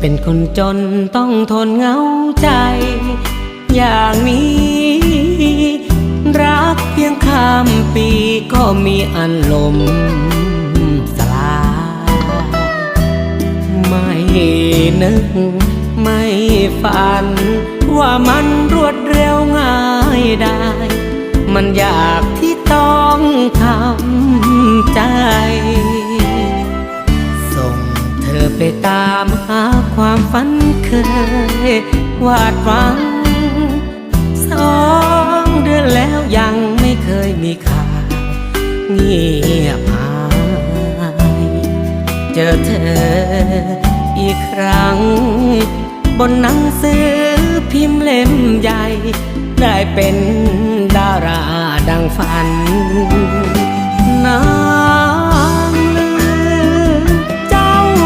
เป็นคนจนต้องทนเหงาใจ อย่างนี้ รักเพียงข้ามปีก็มีอันลมสลาย ไม่นึกไม่ฝัน ว่ามันรวดเร็วง่ายได้ มันอยากที่ต้องทำ ไปตามหาความฝันเคยวาดหวังสองเดือนแล้วยังไม่เคยมีข่าวเงียบหายเจอเธออีกครั้ง บนหนังสือพิมพ์เล่มใหญ่ ได้เป็นดาราดังฝัน